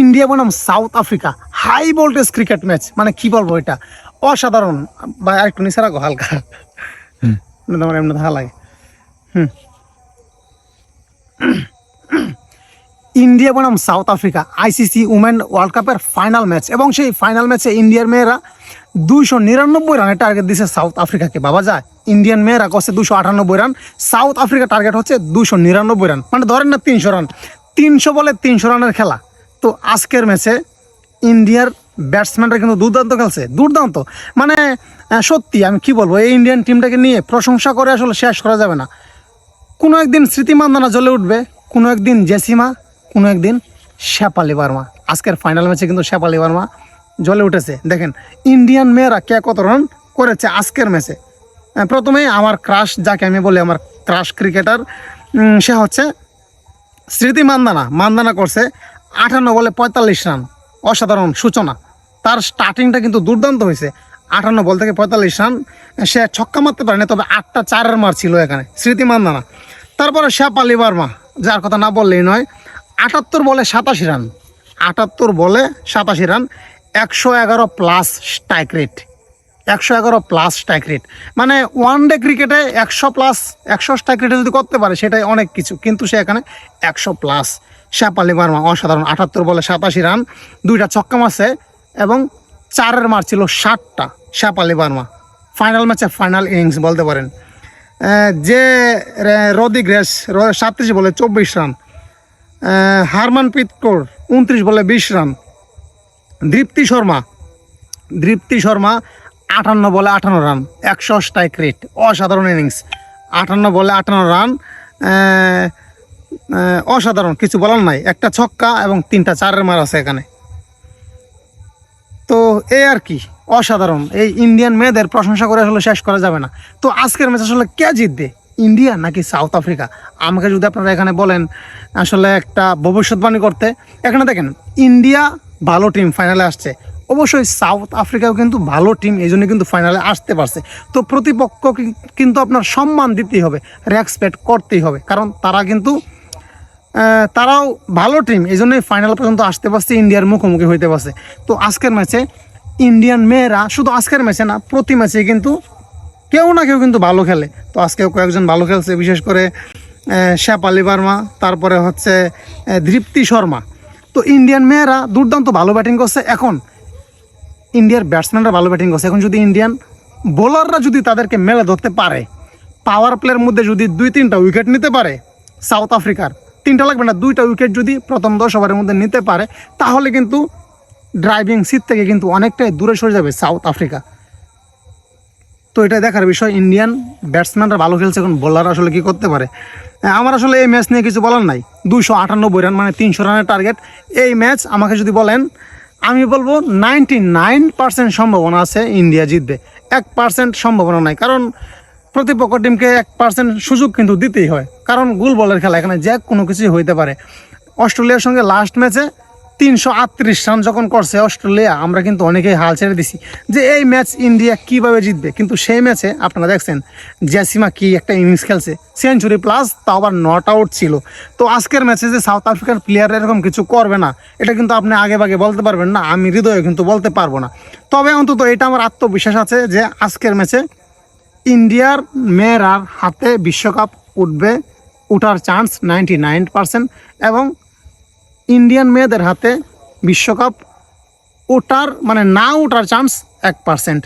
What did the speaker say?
India বনাম South Africa. High voltage cricket match. মানে কি বলব এটা? অসাধারণ। বা একটু নিচে রাখো হালকা। না, তোমার এমনি লাগে। হুম। ইন্ডিয়া বনাম South Africa. ICC women world কাপের ফাইনাল ম্যাচ। এবং সেই ফাইনাল ম্যাচে ইন্ডিয়ার মেয়েরা দুইশো নিরানব্বই রানের টার্গেট দিছে সাউথ আফ্রিকাকে। বাবা যায় ইন্ডিয়ান মেয়েরা করছে দুশো আটানব্বই রান। সাউথ আফ্রিকা টার্গেট হচ্ছে দুশো নিরানব্বই রান। মানে ধরেন না তিনশো রান। তিনশো বলে তিনশো রানের খেলা। তো আজকের ম্যাচে ইন্ডিয়ার ব্যাটসম্যানরা কিন্তু দুর্দান্ত খেলছে, দুর্দান্ত। মানে সত্যি আমি কি বলব, এই ইন্ডিয়ান টিমটাকে নিয়ে প্রশংসা করে আসলে শেষ করা যাবে না। কোনো একদিন স্মৃতি মান্দানা জ্বলে উঠবে, কোনো একদিন জেসিমা, কোনো একদিন শেপালি বার্মা। আজকের ফাইনাল ম্যাচে কিন্তু শেপালি বার্মা জ্বলে উঠেছে। দেখেন ইন্ডিয়ান মেয়েরা কে কত রান করেছে আজকের ম্যাচে প্রথমে আমার ক্রাশ যাকে আমি বলি আমার ক্রাশ ক্রিকেটার সে হচ্ছে স্মৃতি মান্দানা। মান্দানা করছে আটান্ন বলে পঁয়তাল্লিশ রান। অসাধারণ সূচনা। তার স্টার্টিংটা কিন্তু দুর্দান্ত হয়েছে। আটান্ন বল থেকে পঁয়তাল্লিশ রান। সে ছক্কা মারতে পারেনি, তবে আটটা চারের মার ছিল এখানে, স্মৃতি মান্দানা। তারপরে শেপালি বার্মা, যার কথা না বললেই নয়, আটাত্তর বলে সাতাশি রান। আটাত্তর বলে সাতাশি রান, একশো এগারো প্লাস স্ট্রাইক রেট একশো এগারো প্লাস স্ট্রাইক রেট মানে ওয়ান ডে ক্রিকেটে একশো প্লাস একশো স্ট্রাইক রেটে যদি করতে পারে, সেটাই অনেক কিছু। কিন্তু সে এখানে একশো প্লাস শ্যাপালি বার্মা অসাধারণ আটাত্তর বলে সাতাশি রান দুইটা ছক্কা মারছে এবং চারের মার ছিল ষাটটা শ্যাপালি বার্মা ফাইনাল ম্যাচে ফাইনাল ইনিংস বলতে পারেন। যে রদি গ্রেস সাতত্রিশ বলে চব্বিশ রান। আহ, হারমানপ্রীত কৌর উনত্রিশ বলে বিশ রান। দীপ্তি শর্মা দীপ্তি শর্মা আটান্ন বলে আটান্ন রান একশো স্ট্রাইক রেট অসাধারণ ইনিংস আটান্ন বলে আটান্ন রান। অসাধারণ, কিছু বলার নাই। একটা ছক্কা এবং তিনটা চারের মার আছে এখানে। তো এই আর কি, অসাধারণ। এই ইন্ডিয়ান মেয়েদের প্রশংসা করে আসলে শেষ করা যাবে না। তো আজকের ম্যাচ আসলে কে জিতবে? ইন্ডিয়া নাকি সাউথ আফ্রিকা আমাকে যদি আপনারা এখানে বলেন, আসলে একটা ভবিষ্যৎবাণী করতে। এখানে দেখেন ইন্ডিয়া ভালো টিম ফাইনালে আসছে। অবশ্যই সাউথ আফ্রিকাও কিন্তু ভালো টিম এই জন্য কিন্তু ফাইনালে আসতে পারছে। তো প্রতিপক্ষ কিন্তু আপনার সম্মান দিতেই হবে রেসপেক্ট করতেই হবে। কারণ তারা কিন্তু তারাও ভালো টিম এই জন্যই ফাইনাল পর্যন্ত আসতে পারছে, ইন্ডিয়ার মুখোমুখি হইতে পারছে। তো আজকের ম্যাচে ইন্ডিয়ান মেয়েরা শুধু আজকের ম্যাচে না, প্রতি ম্যাচে কিন্তু কেউ না কেউ কিন্তু ভালো খেলে। তো আজকেও কয়েকজন ভালো খেলছে, বিশেষ করে শেপালি বার্মা, তারপরে হচ্ছে দৃপ্তি শর্মা। তো ইন্ডিয়ান মেয়েরা দুর্দান্ত ভালো ব্যাটিং করছে। এখন ইন্ডিয়ার ব্যাটসম্যানরা ভালো ব্যাটিং করছে। এখন যদি ইন্ডিয়ান বোলাররা যদি তাদেরকে মেলে ধরতে পারে পাওয়ার প্লের মধ্যে যদি দুই তিনটা উইকেট নিতে পারে সাউথ আফ্রিকার তিনটা লাগবে না, দুইটা উইকেট যদি প্রথম দশ ওভারের মধ্যে নিতে পারে, তাহলে কিন্তু ড্রাইভিং সিট থেকে কিন্তু অনেকটাই দূরে সরে যাবে সাউথ আফ্রিকা তো এটা দেখার বিষয় ইন্ডিয়ান ব্যাটসম্যানরা ভালো খেলছে এখন বোলার আসলে কি করতে পারে? আমার আসলে এই ম্যাচ নিয়ে কিছু বলার নাই। দুশো আটানব্বই রান মানে তিনশো রানের টার্গেট এই ম্যাচ আমাকে যদি বলেন, আমি বলব নাইনটি নাইন পার্সেন্ট সম্ভাবনা আছে ইন্ডিয়া জিতবে। এক পার্সেন্ট সম্ভাবনা নাই, কারণ প্রতিপক্ষ টিমকে এক পার্সেন্ট সুযোগ কিন্তু দিতেই হয়। কারণ গোল বলের খেলা এখানে যে কোনো কিছুই হইতে পারে। অস্ট্রেলিয়ার সঙ্গে লাস্ট ম্যাচে তিনশো আটত্রিশ রান যখন করছে অস্ট্রেলিয়া, আমরা কিন্তু অনেকেই হাল ছেড়ে দিছি যে এই ম্যাচ ইন্ডিয়া কীভাবে জিতবে? কিন্তু সেই ম্যাচে আপনারা দেখছেন জ্যাসিমা কি একটা ইনিংস খেলছে? সেঞ্চুরি প্লাস তাও আবার নট আউট ছিল। তো আজকের ম্যাচে যে সাউথ আফ্রিকার প্লেয়ার এরকম কিছু করবে না, এটা কিন্তু আপনি আগে ভাগে বলতে পারবেন না, আমি হৃদয়ে কিন্তু বলতে পারব না। তবে অন্তত এটা আমার আত্মবিশ্বাস আছে যে আজকের ম্যাচে ইন্ডিয়ার মেয়েরার হাতে বিশ্বকাপ উঠবে, উঠার চান্স নাইনটি নাইন পার্সেন্ট এবং ইন্ডিয়ান মেয়েদের হাতে বিশ্বকাপ ওঠার মানে না ওঠার চান্স এক পার্সেন্ট